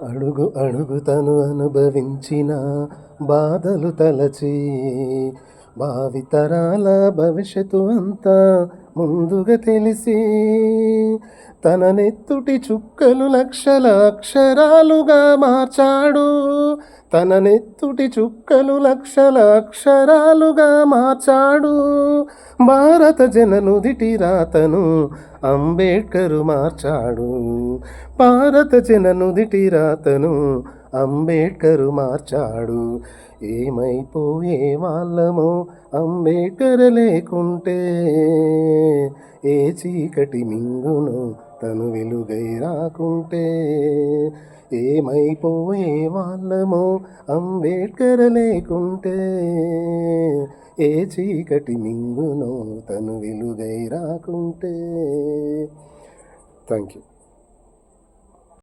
అడుగు అడుగుతను అనుభవించిన బాధలు తలచి భావితరాల భవిష్యత్తు అంతా ముందుగా తెలిసి తన నెత్తుటి చుక్కలు లక్షల అక్షరాలుగా మార్చాడు. తన నెత్తుటి చుక్కలు లక్షల అక్షరాలుగా మార్చాడు. భారత జననుదిటి రాతను అంబేడ్కరు మార్చాడు. భారత జననుదిటి రాతను అంబేడ్కరు మార్చాడు. ఏమైపోయే వాళ్ళమో అంబేడ్కర్ లేకుంటే ఏ చీకటి మింగును తను వెలుగై రాకుంటే. ఏమైపోయే వాళ్ళమో అంబేడ్కర్ లేకుంటే. ఏ చీకటి మింగునో తను వెలుగై రాకుంటే. Thank you